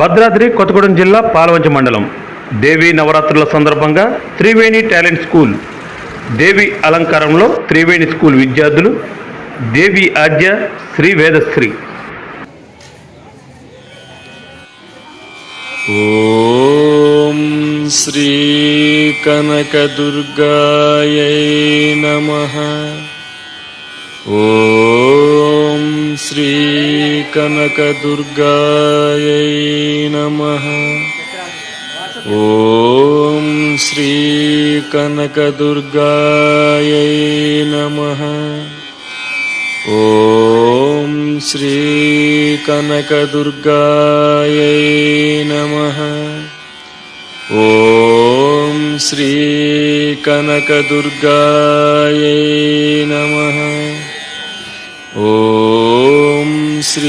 భద్రాద్రి కొత్తగూడెం జిల్లా పాలవంచ మండలం. దేవి నవరాత్రుల సందర్భంగా త్రివేణి టాలెంట్ స్కూల్. దేవి అలంకారంలో త్రివేణి స్కూల్ విద్యార్థులు. దేవి ఆద్య శ్రీ వేదశ్రీ. ఓం శ్రీ కనకదుర్గాయ నమ. ఓ श्रीकनकदुर्गायै नमः ॐ श्रीकनकदुर्गायै नमः ॐ श्रीकनकदुर्गायै नमः ॐ श्रीकनकदुर्गायै नमः ॐ Ministry.